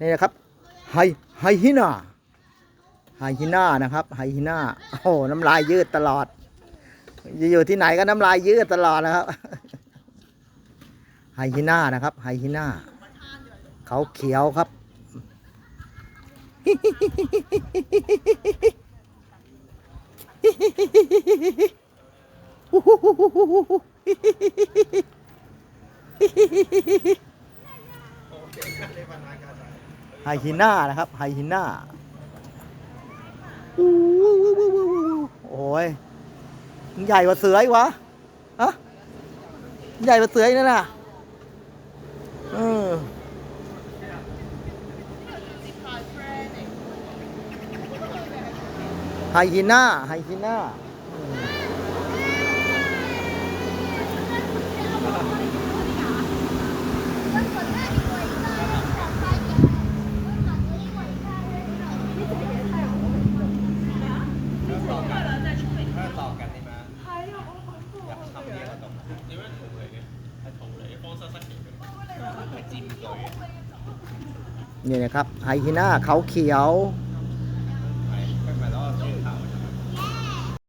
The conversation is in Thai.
นี่นะครับไฮไฮฮิน่าไฮฮิน่านะครับไฮฮิน่าโอ้โหน้ำลายยืดตลอด อยู่ที่ไหนก็น้ำลายยืดตลอดนะครับไฮฮิน่านะครับไฮฮิน่าเขาเขียวครับ ไฮฮิน่านะครับไฮฮิน่าโอ้ยมันใหญ่กว่าเสืออีกวะฮะใหญ่กว่าเสืออีกนั่นน่ะเออไฮยีน่าไฮยีน่า นี่นะครับไฮยีน่าเขาเขียว